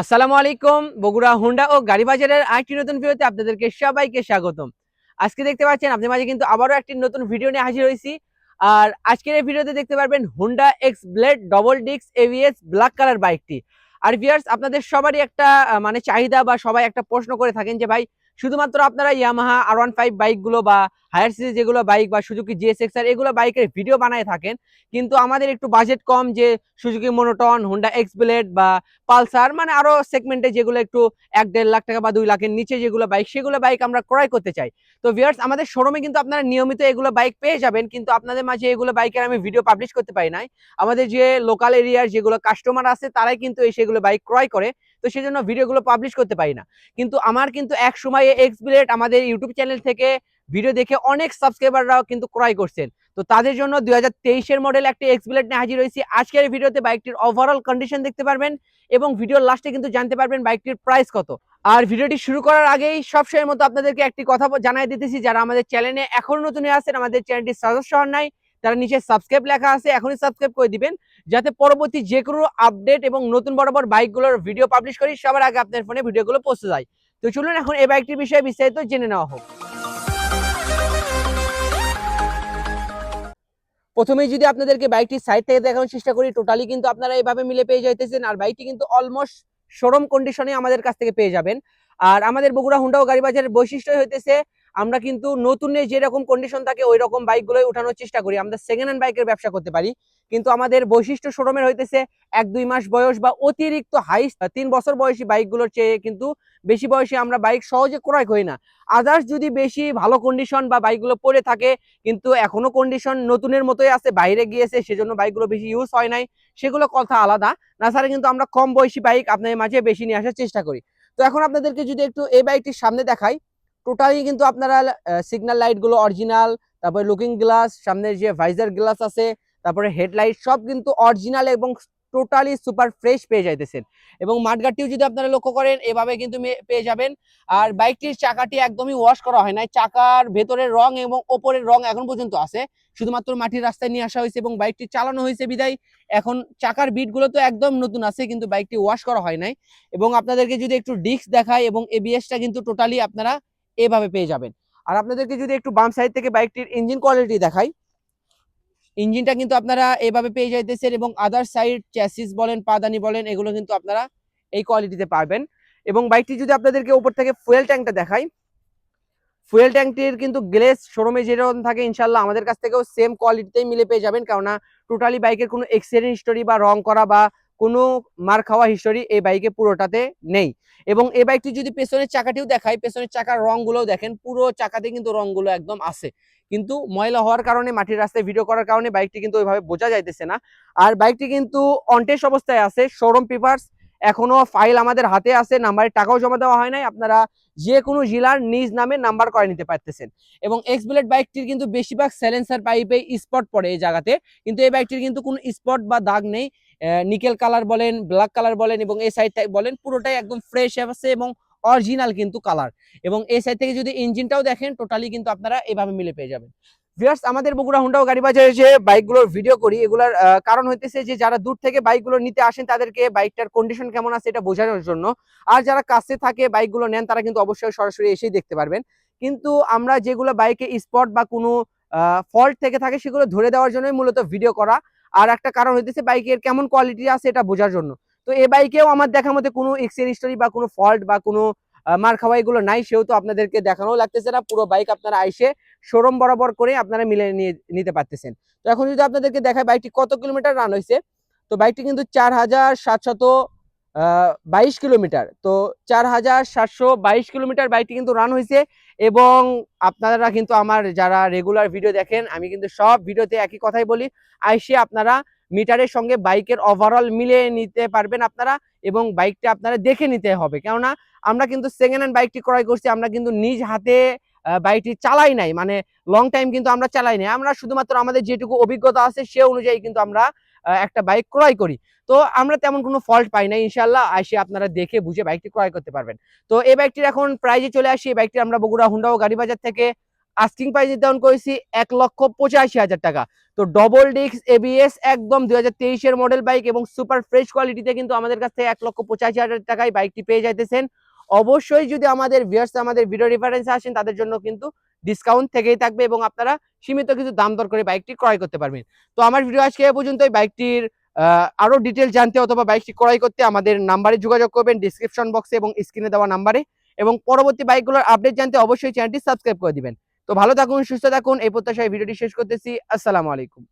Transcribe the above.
আসসালামু আলাইকুম, বগুড়া, হুন্ডা ও গাড়ি বাজারের আরেকটি নতুন ভিডিওতে আপনাদেরকে সবাইকে স্বাগতম। আজকে দেখতে পাচ্ছেন, আপনাদের মাঝে কিন্তু আবারও একটি নতুন ভিডিও নিয়ে হাজির হয়েছি। আর আজকের এই ভিডিওতে দেখতে পারবেন হুন্ডা এক্স ব্লেড ডবল ডিক্স এভিএস ব্ল্যাক কালার বাইকটি আর ভিয়ার্স আপনাদের সবারই একটা মানে চাহিদা বা সবাই একটা প্রশ্ন করে থাকেন যে, ভাই শুধুমাত্র আপনারা ইয়ামাহা আর ওয়ান ফাইভ বাইকগুলো বা হায়ার সিরিজ যেগুলো বাইক বা সুজুকি জিএস এক্স আর এগুলো বাইকের ভিডিও বানায় থাকেন, কিন্তু আমাদের একটু বাজেট কম যে Suzuki monotone Honda X Blade বা পালসার মানে আরও সেগমেন্টে যেগুলো একটু এক দেড় লাখ টাকা বা দুই লাখের নিচে যেগুলো বাইক সেগুলো বাইক আমরা ক্রয় করতে চাই। তো ভিউয়ার্স আমাদের শোরুমে কিন্তু আপনারা নিয়মিত এগুলো বাইক পেয়ে যাবেন, কিন্তু আপনাদের মাঝে এগুলো বাইকের আমি ভিডিও পাবলিশ করতে পারি নাই। আমাদের যে লোকাল এরিয়ার যেগুলো কাস্টমার আছে, তারাই কিন্তু এই সেগুলো বাইক ক্রয় করে, তো সেজন্য ভিডিওগুলো পাবলিশ করতে পারি না। কিন্তু আমার কিন্তু এক সময় এক্স আমাদের ইউটিউব চ্যানেল থেকে ভিডিও দেখে অনেক সাবস্ক্রাইবাররাও কিন্তু ক্রয় করছেন। তো তাদের জন্য দুই হাজার তেইশের মডেল একটি এক্স বিলেট নিয়ে হাজির হয়েছি। আজকের ভিডিওতে বাইকটির ওভারঅল কন্ডিশন দেখতে পারবেন এবং ভিডিওর লাস্টে কিন্তু জানতে পারবেন বাইকটির প্রাইস কত। আর ভিডিওটি শুরু করার আগেই সবসময়ের মতো আপনাদেরকে একটি কথা জানাই দিতেছি, যারা আমাদের চ্যানেলে এখনও নতুন আছেন, আমাদের চ্যানেলটি হওয়ার নাই, তারা নিচে সাবস্ক্রাইব লেখা আছে, এখনই সাবস্ক্রাইব করে দিবেন, যাতে পরবর্তী যে কোনো আপডেট এবং নতুন বড় বরাবর বাইকগুলোর ভিডিও পাবলিশ করি, সবার আগে আপনার ফোনে ভিডিওগুলো পৌঁছে যায়। তো চলুন এখন এই বাইকটির বিষয়ে বিস্তারিত জেনে নেওয়া হোক। প্রথমেই যদি আপনাদেরকে বাইকটির সাইড থেকে দেখানোর চেষ্টা করি টোটালি কিন্তু আপনারা এভাবে মিলে পেয়ে যাইতেছেন আর বাইকটি কিন্তু অলমোস্ট শোরুম কন্ডিশনে আমাদের কাছ থেকে পেয়ে যাবেন। আর আমাদের বগুড়া হুন্ডা ও গাড়ি বাজারের বৈশিষ্ট্যই হইতেছে আমরা কিন্তু নতুনের যেরকম কন্ডিশন থাকে ওই রকম বাইকগুলোই উঠানোর চেষ্টা করি। আমরা সেকেন্ড হ্যান্ড বাইকের ব্যবসা করতে পারি। কিন্তু আমাদের বৈশিষ্ট্য শোরুমের হইতেছে এক দুই মাস বয়স বা অতিরিক্ত হাই তিন বছর বয়সী বাইকগুলোর চেয়ে কিন্তু বেশি বয়সী আমরা বাইক সহজে ক্রয় করি না। আদার্স যদি বেশি ভালো কন্ডিশন বা বাইকগুলো পড়ে থাকে, কিন্তু এখনও কন্ডিশন নতুনের মতোই আছে, বাইরে গিয়েছে, সেজন্য বাইকগুলো বেশি ইউজ হয় নাই, সেগুলো কথা আলাদা। না ছাড়া কিন্তু আমরা কম বয়সী বাইক আপনাদের মাঝে বেশি নিয়ে আসার চেষ্টা করি। তো এখন আপনাদেরকে যদি একটু এই বাইকটির সামনে দেখাই টোটালি কিন্তু আপনারা সিগন্যাল লাইটগুলো অরিজিনাল তারপরে লুকিং গ্লাস সামনের যে ভাইজার গ্লাস আছে, তারপরে হেডলাইট সব কিন্তু অরিজিনাল এবং টোটালি সুপার ফ্রেশ পেয়ে যাইতেছেন। এবং মাঠগাটটিও যদি আপনারা লক্ষ্য করেন, এভাবে কিন্তু পেয়ে যাবেন। আর বাইকটির চাকাটি একদমই ওয়াশ করা হয় নাই। চাকার ভেতরের রং এবং ওপরের রং এখন পর্যন্ত আছে। শুধুমাত্র মাটির রাস্তায় নিয়ে আসা হয়েছে এবং বাইকটি চালানো হয়েছে বিদায়। এখন চাকার বিটগুলো তো একদম নতুন আছে, কিন্তু বাইকটি ওয়াশ করা হয় নাই। এবং আপনাদেরকে যদি একটু ডিস্ক দেখায় এবং এবিএসটা কিন্তু টোটালি আপনারা এভাবে পেয়ে যাবেন। আর আপনাদেরকে যদি একটু বাম সাইড থেকে বাইকটির ইঞ্জিন কোয়ালিটি দেখাই ইঞ্জিনটা কিন্তু আপনারা এভাবে পেয়ে যাইতেছেন এবং আদার সাইড চ্যাসিস বলেন, পাদানি বলেন, এগুলো কিন্তু আপনারা এই কোয়ালিটিতে পারবেন এবং বাইকটি যদি আপনাদেরকে উপর থেকে ফুয়েল ট্যাঙ্কটা দেখাই ফুয়েল ট্যাঙ্কটির কিন্তু গ্লেস শোরুমে যেরকম থাকে ইনশাল্লাহ আমাদের কাছ থেকেও সেম কোয়ালিটিতেই মিলে পেয়ে যাবেন। কেননা টোটালি বাইকের কোনো এক্সিডেন্ট হিস্টোরি বা রং করা বা কোনো মার খাওয়া হিস্টোরি এই বাইকে পুরোটাতে নেই। এবং এই বাইকটি যদি পেছনের চাকাটিও দেখাই, পেছনের চাকার রংগুলোও দেখেন, পুরো চাকাতে কিন্তু রংগুলো একদম আছে। কিন্তু ময়লা হওয়ার কারণে, মাটির রাস্তায় ভিডিও করার কারণে বাইকটি কিন্তু ওইভাবে বোঝা যাইতেছে না। আর বাইকটি কিন্তু অনটেস্ট অবস্থায় আছে শোরুম পেপারস এখনও ফাইল আমাদের হাতে আছে নাম্বারের টাকাও জমা দেওয়া হয় নাই, আপনারা যে কোনো জেলার নিজ নামে নাম্বার করে নিতে পারতেছেন। এবং এক্স বুলেট বাইকটির কিন্তু বেশিরভাগ স্যালেন্সার পাইপে স্পট পড়ে এই জায়গাতে, কিন্তু এই বাইকটির কিন্তু কোনো স্পট বা দাগ নেই। নিকেল কালার বলেন, ব্ল্যাক কালার বলেন এবং এই সাইডটাই বলেন, পুরোটাই একদম ফ্রেশ আছে এবং অরিজিনাল কিন্তু কালার। এবং এই সাইড থেকে যদি ইঞ্জিনটাও দেখেন টোটালি কিন্তু আপনারা এভাবে মিলে পেয়ে যাবেন। ভিউয়ার্স আমাদের বগুড়া হুন্ডা ও গাড়ি বাজারে যে বাইকগুলোর ভিডিও করি, এগুলার কারণ হইতেছে যে যারা দূর থেকে বাইকগুলো নিতে আসেন, তাদেরকে বাইকটার কন্ডিশন কেমন আছে এটা বোঝানোর জন্য। আর যারা কাছে থাকে বাইকগুলো নেন, তারা কিন্তু অবশ্যই সরাসরি এসেই দেখতে পারবেন। কিন্তু আমরা যেগুলো বাইকে স্পট বা কোনো ফল্ট থেকে থাকে, সেগুলো ধরে দেওয়ার জন্যই মূলত ভিডিও করা। আর একটা কারণ হইতেছে বাইকের কেমন কোয়ালিটি আছে এটা বোঝার জন্য। তো এ বাইকেও আমার দেখার মধ্যে কোনো এক্সিডেন্ট হিস্টোরি বা কোনো ফল্ট বা কোনো মার খাওয়া এগুলো নাই সেহেতু আপনাদেরকে দেখানো লাগতেছে না, পুরো বাইক আপনারা আইসে শোরুম বরাবর করে আপনারা মিলে নিয়ে, নিতে পারতেছেন। তো এখন যদি আপনাদেরকে দেখায় বাইকটি কত কিলোমিটার রান হয়েছে তো বাইকটি কিন্তু চার হাজার সাতশত বাইশ কিলোমিটার। তো চার হাজার সাতশো বাইশ কিলোমিটার বাইকটি কিন্তু রান হয়েছে এবং আপনারা কিন্তু আমার যারা রেগুলার ভিডিও দেখেন, আমি কিন্তু সব ভিডিওতে একই কথাই বলি, আইসে আপনারা মিটারের সঙ্গে বাইকের ওভারঅল মিলিয়ে নিতে পারবেন আপনারা এবং বাইকটা আপনারা দেখে নিতে হবে। কেননা আমরা কিন্তু সেকেন্ড হ্যান্ড বাইকটি ক্রয় করছি, আমরা কিন্তু নিজ হাতে বাইকটি চালাই নাই। মানে লং টাইম কিন্তু আমরা চালাই নাই। আমরা শুধুমাত্র আমাদের যেটুকু অভিজ্ঞতা আছে সে অনুযায়ী কিন্তু আমরা একটা বাইক ক্রয় করি। তো আমরা তেমন কোনো ফল্ট পাই না ইনশাল্লাহ আসে আপনারা দেখে বুঝে বাইকটি ক্রয় করতে পারবেন। তো এই বাইকটির এখন প্রাইজে চলে আসি। এই বাইকটি আমরা বগুড়া, হুন্ডা ও গাড়ি বাজার থেকে আস্কিং প্রাইস নির্ধারণ করেছি এক লক্ষ পঁচাশি হাজার টাকা। তো ডবল ডিস্ক এবিএস একদম দুই হাজার তেইশের মডেল বাইক এবং সুপার ফ্রেশ কোয়ালিটিতে কিন্তু আমাদের কাছ থেকে এক লক্ষ পঁচাশি হাজার টাকায় বাইকটি পেয়ে যাইতেছেন। অবশ্যই যদি আমাদের ভিউয়ার্স আমাদের ভিডিও রেফারেন্সে আসেন, তাদের জন্য কিন্তু ডিসকাউন্ট থেকেই থাকবে এবং আপনারা সীমিত কিছু দাম দর করে বাইকটি ক্রয় করতে পারবেন। তো আমার ভিডিও আজকে এ পর্যন্তই বাইকটির আহ, আরও ডিটেল জানতে অথবা বাইকটি ক্রয় করতে আমাদের নাম্বারে যোগাযোগ করবেন ডিসক্রিপশন বক্সে এবং স্ক্রিনে দেওয়া নাম্বারে এবং পরবর্তী বাইকগুলোর আপডেট জানতে অবশ্যই চ্যানেলটি সাবস্ক্রাইব করে দিবেন। তো ভালো থাকুন সুস্থ থাকুন। এই প্রত্যাশায় ভিডিওটি শেষ করতেছি। আসসালামু আলাইকুম।